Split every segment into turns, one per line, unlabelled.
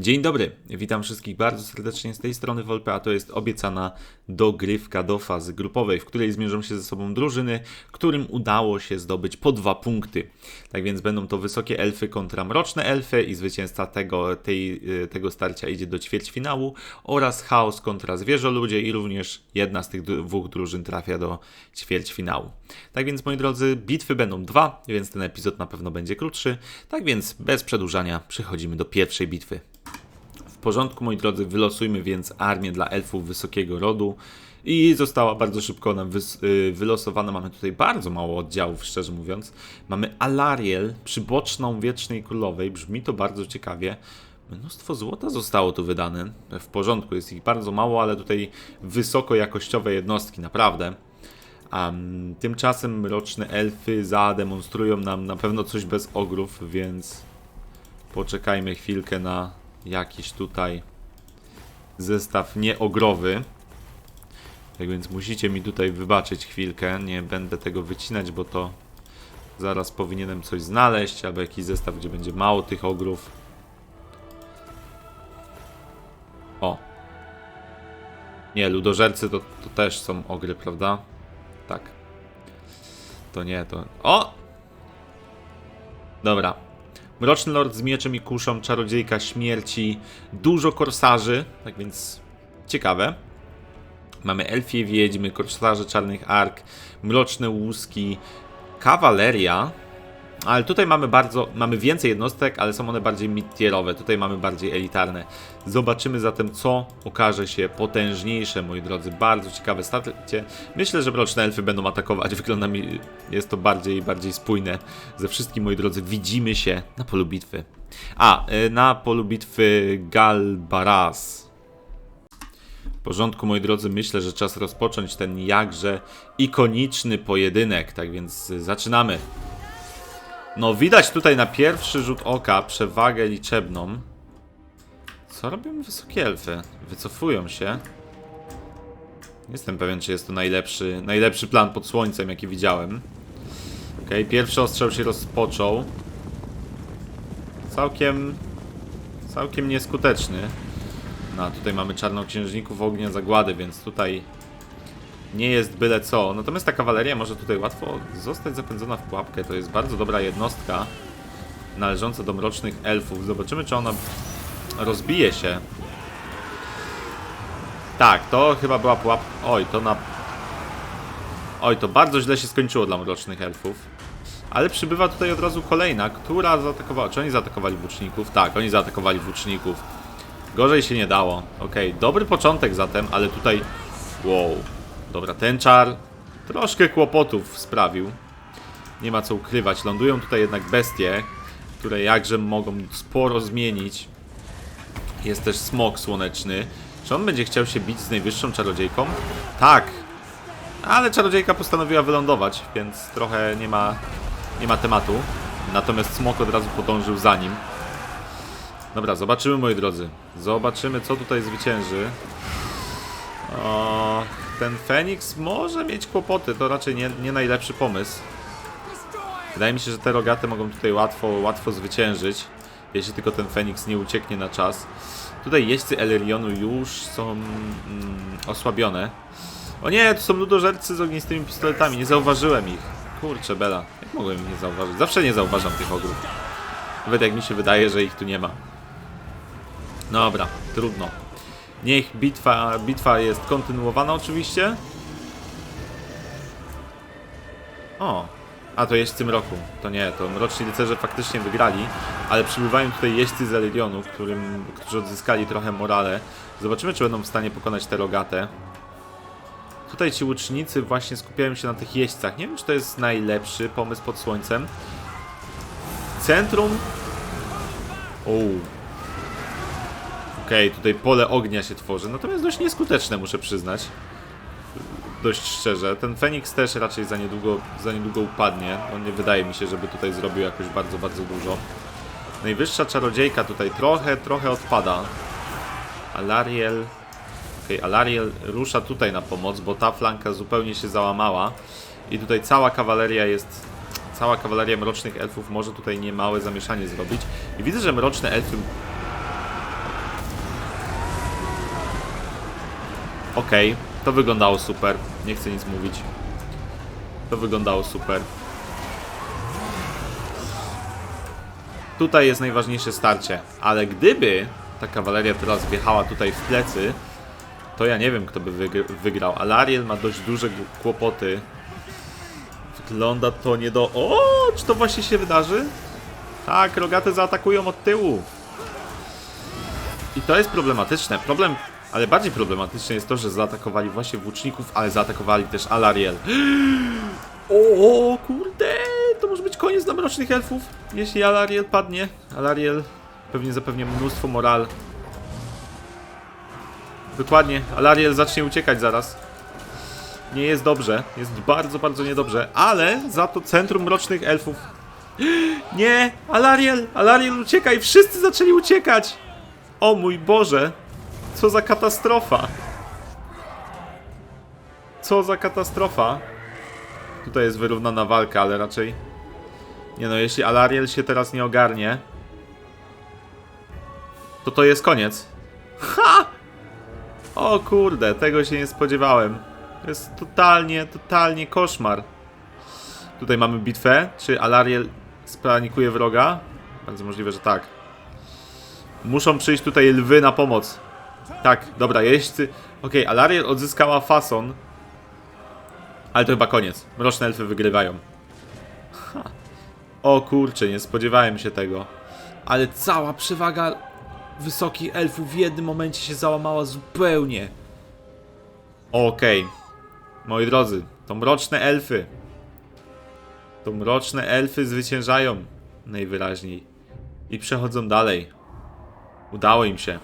Dzień dobry, witam wszystkich bardzo serdecznie z tej strony Volpe, a to jest obiecana dogrywka do fazy grupowej, w której zmierzą się ze sobą drużyny, którym udało się zdobyć po dwa punkty. Tak więc będą to wysokie elfy kontra mroczne elfy i zwycięzca tego, tej, y, tego starcia idzie do ćwierćfinału oraz chaos kontra zwierzoludzie i również jedna z tych dwóch drużyn trafia do ćwierćfinału. Tak więc moi drodzy, bitwy będą dwa, więc ten epizod na pewno będzie krótszy. Tak więc bez przedłużania przechodzimy do pierwszej bitwy. Porządku, moi drodzy, wylosujmy więc armię dla elfów wysokiego rodu. I została bardzo szybko nam y, wylosowana. Mamy tutaj bardzo mało oddziałów, szczerze mówiąc. Mamy Alariel, przyboczną Wiecznej Królowej. Brzmi to bardzo ciekawie. Mnóstwo złota zostało tu wydane. W porządku, jest ich bardzo mało, ale tutaj wysokojakościowe jednostki, naprawdę. Um, tymczasem mroczne elfy zademonstrują nam na pewno coś bez ogrów, więc poczekajmy chwilkę na jakiś tutaj zestaw nieogrowy. Tak więc musicie mi tutaj wybaczyć chwilkę. Nie będę tego wycinać, bo to zaraz powinienem coś znaleźć, albo jakiś zestaw, gdzie będzie mało tych ogrów. O. Nie, ludożercy to, to też są ogry, prawda? Tak. To nie, to... O! Dobra. Mroczny Lord z mieczem i kuszą, czarodziejka śmierci, dużo korsarzy, tak więc ciekawe. Mamy elfie wiedźmy, korsarze czarnych ark, mroczne łuski, kawaleria. Ale tutaj mamy bardzo, mamy więcej jednostek, ale są one bardziej mid-tierowe. Tutaj mamy bardziej elitarne. Zobaczymy zatem, co okaże się potężniejsze, moi drodzy. Bardzo ciekawe starcie. Myślę, że mroczne elfy będą atakować. Wygląda mi, jest to bardziej i bardziej spójne. Ze wszystkim, moi drodzy, widzimy się na polu bitwy. A, y, na polu bitwy Galbaraz. W porządku, moi drodzy, myślę, że czas rozpocząć ten jakże ikoniczny pojedynek. Tak więc zaczynamy. No, widać tutaj na pierwszy rzut oka przewagę liczebną. Co robią wysokie elfy? Wycofują się. Jestem pewien, czy jest to najlepszy, najlepszy plan pod słońcem, jaki widziałem. Ok, pierwszy ostrzał się rozpoczął. Całkiem... Całkiem nieskuteczny. No, tutaj mamy czarnoksiężników ognia zagłady, więc tutaj nie jest byle co. Natomiast ta kawaleria może tutaj łatwo zostać zapędzona w pułapkę. To jest bardzo dobra jednostka należąca do mrocznych elfów. Zobaczymy, czy ona rozbije się. Tak, to chyba była pułapka. Oj, to na. Oj, to bardzo źle się skończyło dla mrocznych elfów. Ale przybywa tutaj od razu kolejna, która zaatakowała. Czy oni zaatakowali włóczników? Tak, oni zaatakowali włóczników. Gorzej się nie dało. Okej, dobry początek zatem, ale tutaj. Wow. Dobra, ten czar troszkę kłopotów sprawił. Nie ma co ukrywać. Lądują tutaj jednak bestie, które jakże mogą sporo zmienić. Jest też smok słoneczny. Czy on będzie chciał się bić z najwyższą czarodziejką? Tak. Ale czarodziejka postanowiła wylądować, więc trochę nie ma, nie ma tematu. Natomiast smok od razu podążył za nim. Dobra, zobaczymy moi drodzy. Zobaczymy co tutaj zwycięży. O, ten Feniks może mieć kłopoty, to raczej nie, nie najlepszy pomysł. Wydaje mi się, że te rogate mogą tutaj łatwo, łatwo zwyciężyć, jeśli tylko ten Feniks nie ucieknie na czas. Tutaj jeźdźcy Elerionu już są mm, osłabione. O nie, to są ludożercy z ognistymi pistoletami, nie zauważyłem ich. Kurczę, Bela, jak mogłem ich nie zauważyć? Zawsze nie zauważam tych ogrów. Nawet jak mi się wydaje, że ich tu nie ma. Dobra, trudno. Niech bitwa, bitwa jest kontynuowana oczywiście. O, a to jeźdźcy mroku. To nie, to mroczni rycerze faktycznie wygrali, ale przybywają tutaj jeźdźcy z Elerionu, którym, którzy odzyskali trochę morale. Zobaczymy, czy będą w stanie pokonać te rogate. Tutaj ci łucznicy właśnie skupiają się na tych jeźdźcach. Nie wiem, czy to jest najlepszy pomysł pod słońcem. Centrum... Ouu, Okej, okay, tutaj pole ognia się tworzy, natomiast dość nieskuteczne, muszę przyznać. Dość szczerze. Ten Feniks też raczej za niedługo, za niedługo upadnie. On nie wydaje mi się, żeby tutaj zrobił jakoś bardzo, bardzo dużo. Najwyższa czarodziejka tutaj trochę, trochę odpada. Alariel... Okej, okay, Alariel rusza tutaj na pomoc, bo ta flanka zupełnie się załamała. I tutaj cała kawaleria jest... Cała kawaleria mrocznych elfów może tutaj niemałe zamieszanie zrobić. I widzę, że mroczne elfy Okej, to wyglądało super. Nie chcę nic mówić. To wyglądało super. Tutaj jest najważniejsze starcie, ale gdyby ta kawaleria teraz wjechała tutaj w plecy, to ja nie wiem, kto by wygr wygrał. Ale Ariel ma dość duże kłopoty. Wygląda to nie do... O, czy to właśnie się wydarzy? Tak, rogate zaatakują od tyłu. I to jest problematyczne. Problem, ale bardziej problematyczne jest to, że zaatakowali właśnie włóczników, ale zaatakowali też Alariel. O, kurde, to może być koniec dla mrocznych elfów, jeśli Alariel padnie. Alariel pewnie zapewnia mnóstwo moral. Dokładnie, Alariel zacznie uciekać zaraz. Nie jest dobrze, jest bardzo, bardzo niedobrze, ale za to centrum mrocznych elfów. Nie, Alariel, Alariel uciekaj, wszyscy zaczęli uciekać. O mój Boże, co za katastrofa. Co za katastrofa. Tutaj jest wyrównana walka, ale raczej... Nie no, jeśli Alariel się teraz nie ogarnie... To to jest koniec. Ha! O kurde, tego się nie spodziewałem. To jest totalnie, totalnie koszmar. Tutaj mamy bitwę. Czy Alariel spanikuje wroga? Bardzo możliwe, że tak. Muszą przyjść tutaj lwy na pomoc. Tak, dobra, jeźdźcy... Okej, Alariel odzyskała fason. Ale to chyba koniec. Mroczne elfy wygrywają. Ha. O kurczę, nie spodziewałem się tego. Ale cała przewaga wysokich elfów w jednym momencie się załamała zupełnie. Okej. Moi drodzy, to mroczne elfy. To mroczne elfy zwyciężają. Najwyraźniej. I przechodzą dalej. Udało im się.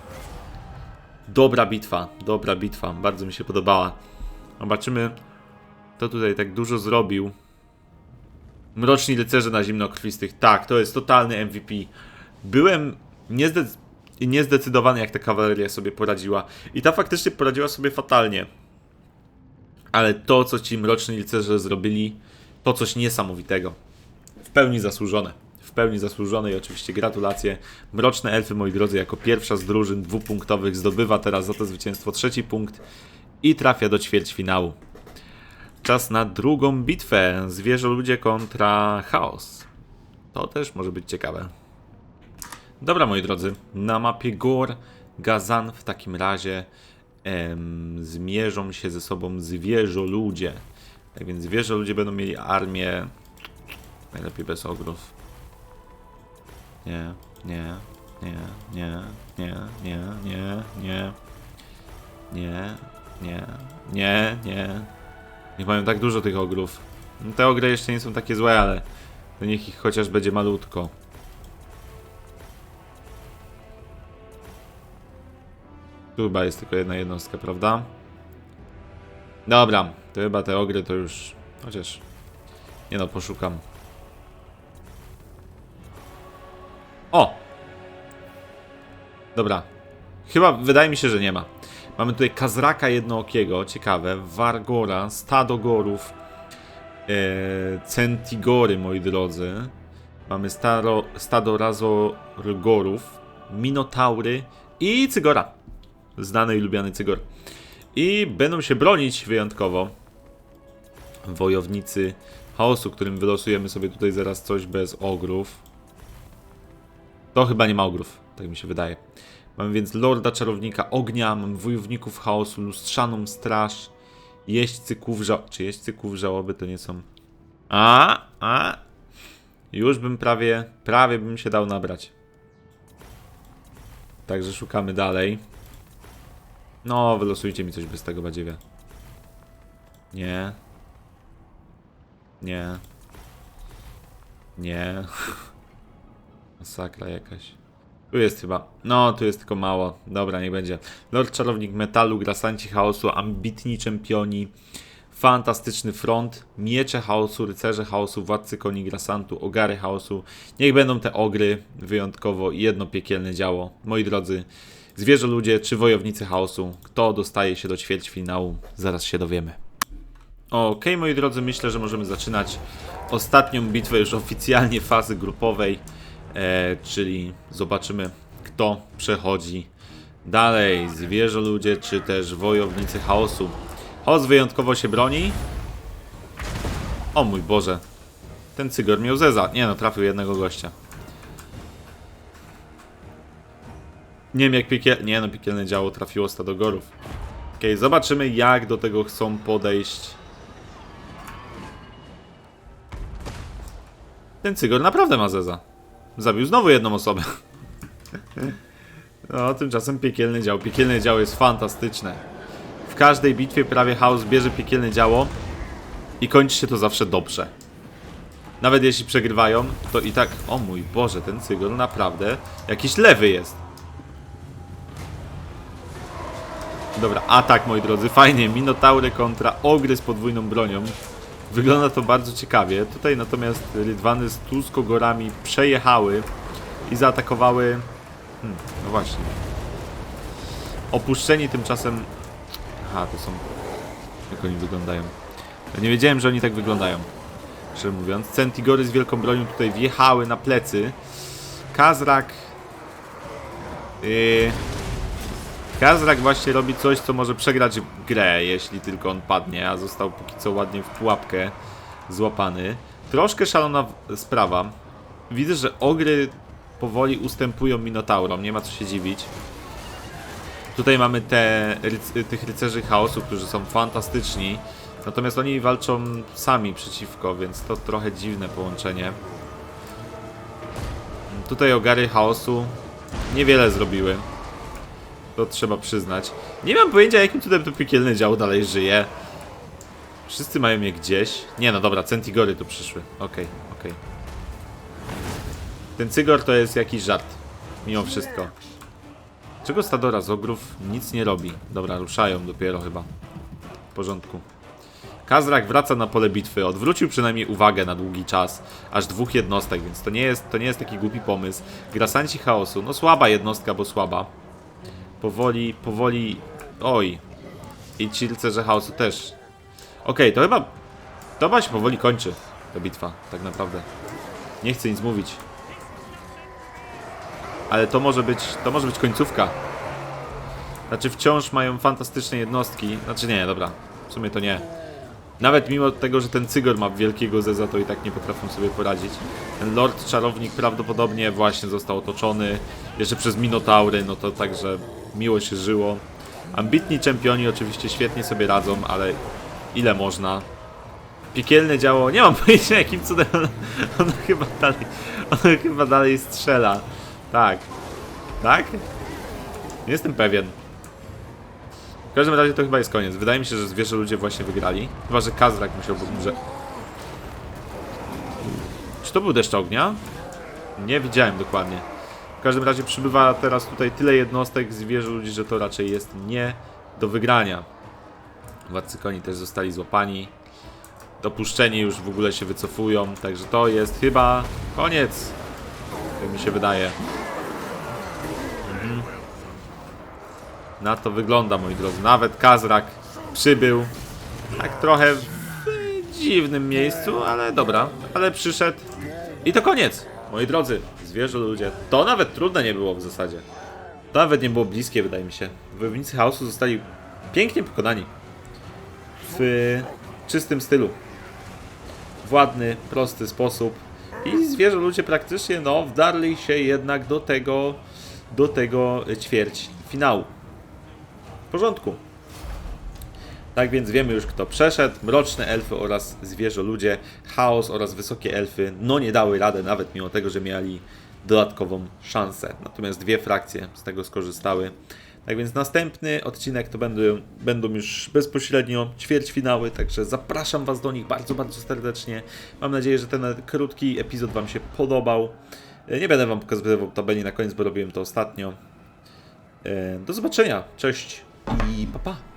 Dobra bitwa, dobra bitwa. Bardzo mi się podobała. Zobaczymy, kto tutaj tak dużo zrobił. Mroczni rycerze na zimnokrwistych. Tak, to jest totalny MVP. Byłem niezdecy niezdecydowany, jak ta kawaleria sobie poradziła. I ta faktycznie poradziła sobie fatalnie. Ale to, co ci mroczni rycerze zrobili, to coś niesamowitego. W pełni zasłużone. Pełni zasłużone i oczywiście gratulacje. Mroczne elfy, moi drodzy, jako pierwsza z drużyn dwupunktowych zdobywa teraz za to zwycięstwo trzeci punkt i trafia do ćwierćfinału. Czas na drugą bitwę. Zwierzę ludzie kontra chaos. To też może być ciekawe. Dobra, moi drodzy, na mapie Gor Gazan w takim razie em, zmierzą się ze sobą zwierzę ludzie. Tak więc zwierzę ludzie będą mieli armię. Najlepiej bez ogrów. Nie, nie, nie, nie, nie, nie, nie, nie. Nie, nie, nie, nie. Niech mają tak dużo tych ogrów. No, Te ogry jeszcze nie są takie złe, ale to niech ich chociaż będzie malutko. Tu chyba jest tylko jedna jednostka, prawda? Dobra, to chyba te ogry to już... Chociaż... Nie no, poszukam. O! Dobra. Chyba, wydaje mi się, że nie ma. Mamy tutaj Kazraka Jednookiego, ciekawe. Wargora, Stado Gorów. E, Centigory, moi drodzy. Mamy staro, Stado Razorgorów. Minotaury i Cygora. Znany i lubiany Cygor. I będą się bronić wyjątkowo wojownicy chaosu, którym wylosujemy sobie tutaj zaraz coś bez ogrów. To chyba nie ma ogrów, tak mi się wydaje. Mamy więc Lorda Czarownika Ognia, mamy Wojowników Chaosu, Lustrzaną Straż, Jeźdźcy Kłów Żałoby. Czy Jeźdźcy Żałoby to nie są... A, a... Już bym prawie, prawie bym się dał nabrać. Także szukamy dalej. No, wylosujcie mi coś bez tego badziewia. Nie. Nie. Nie. Masakra jakaś. Tu jest chyba. No, tu jest tylko mało. Dobra, niech będzie. Lord Czarownik Metalu, Grasanci Chaosu, ambitni czempioni, fantastyczny front, miecze chaosu, rycerze chaosu, władcy koni Grasantu, ogary chaosu. Niech będą te ogry wyjątkowo jedno piekielne działo. Moi drodzy, zwierzę ludzie czy wojownicy chaosu, kto dostaje się do ćwierćfinału, zaraz się dowiemy. Okej, moi drodzy, myślę, że możemy zaczynać ostatnią bitwę już oficjalnie fazy grupowej, czyli zobaczymy, kto przechodzi Dalej, zwierzę ludzie, czy też wojownicy chaosu. Chaos wyjątkowo się broni. O mój Boże. Ten cygor miał zeza. Nie no, trafił jednego gościa. Nie wiem jak piekiel... Nie no, piekielne działo trafiło stadogorów. Okej, zobaczymy jak do tego chcą podejść. Ten cygor naprawdę ma zeza. Zabił znowu jedną osobę. No, tymczasem piekielne działo. Piekielne działo jest fantastyczne. W każdej bitwie prawie chaos bierze piekielne działo i kończy się to zawsze dobrze. Nawet jeśli przegrywają, to i tak... O mój Boże, ten cygor naprawdę jakiś lewy jest. Dobra, atak moi drodzy, fajnie. Minotaury kontra ogry z podwójną bronią. Wygląda to bardzo ciekawie. Tutaj natomiast rydwany z Tuskogorami przejechały i zaatakowały... Hmm, no właśnie. Opuszczeni tymczasem... Aha, to są... Jak oni wyglądają. Ja nie wiedziałem, że oni tak wyglądają. Szczerze mówiąc. Centigory z wielką bronią tutaj wjechały na plecy. Kazrak... Yy... Kazrak właśnie robi coś, co może przegrać grę, jeśli tylko on padnie, a został póki co ładnie w pułapkę złapany. Troszkę szalona sprawa. Widzę, że ogry powoli ustępują Minotaurom, nie ma co się dziwić. Tutaj mamy te, ryc- tych rycerzy chaosu, którzy są fantastyczni. Natomiast oni walczą sami przeciwko, więc to trochę dziwne połączenie. Tutaj ogary chaosu niewiele zrobiły. To trzeba przyznać. Nie mam pojęcia, jakim cudem to piekielne działo dalej żyje. Wszyscy mają je gdzieś. Nie no dobra, Centigory tu przyszły. Okej, okej. Ten Cygor to jest jakiś żart. Mimo wszystko. Czego Stadora z ogrów nic nie robi? Dobra, ruszają dopiero chyba. W porządku. Kazrak wraca na pole bitwy, odwrócił przynajmniej uwagę na długi czas, aż dwóch jednostek, więc to nie jest, to nie jest taki głupi pomysł. Grasanci chaosu, no słaba jednostka, bo słaba. Powoli, powoli, oj. I ci rycerze chaosu też. Okej, to chyba, to chyba się powoli kończy, ta bitwa, tak naprawdę. Nie chcę nic mówić. Ale to może być, to może być końcówka. Znaczy wciąż mają fantastyczne jednostki. Znaczy nie, dobra. W sumie to nie. Nawet mimo tego, że ten Cygor ma wielkiego zeza, to i tak nie potrafią sobie poradzić. Ten Lord Czarownik prawdopodobnie właśnie został otoczony jeszcze przez Minotaury, no to także miło się żyło. Ambitni czempioni oczywiście świetnie sobie radzą, ale ile można? Piekielne działo, nie mam pojęcia jakim cudem ono, ono chyba dalej, ono chyba dalej strzela. Tak. Tak? Nie jestem pewien. W każdym razie to chyba jest koniec. Wydaje mi się, że zwierzę ludzie właśnie wygrali. Chyba, że Kazrak musiałby umrze. Czy to był deszcz ognia? Nie widziałem dokładnie. W każdym razie przybywa teraz tutaj tyle jednostek zwierzę ludzi, że to raczej jest nie do wygrania. Władcy koni też zostali złapani. Dopuszczeni już w ogóle się wycofują, także to jest chyba koniec. Jak mi się wydaje. Na to wygląda, moi drodzy. Nawet Kazrak przybył. Tak trochę w dziwnym miejscu, ale dobra. Ale przyszedł. I to koniec, moi drodzy. Zwierzę ludzie. To nawet trudne nie było w zasadzie. To nawet nie było bliskie, wydaje mi się. Wojownicy chaosu zostali pięknie pokonani. W czystym stylu. Władny, prosty sposób. I zwierzę ludzie praktycznie, no, wdarli się jednak do tego, do tego ćwierć finału. W porządku. Tak więc wiemy już kto przeszedł. Mroczne elfy oraz zwierzę ludzie, chaos oraz wysokie elfy no nie dały rady nawet mimo tego, że mieli dodatkową szansę. Natomiast dwie frakcje z tego skorzystały. Tak więc następny odcinek to będą, będą już bezpośrednio ćwierćfinały, także zapraszam Was do nich bardzo, bardzo serdecznie. Mam nadzieję, że ten krótki epizod Wam się podobał. Nie będę Wam pokazywał tabeli na koniec, bo robiłem to ostatnio. E, Do zobaczenia, cześć i pa pa.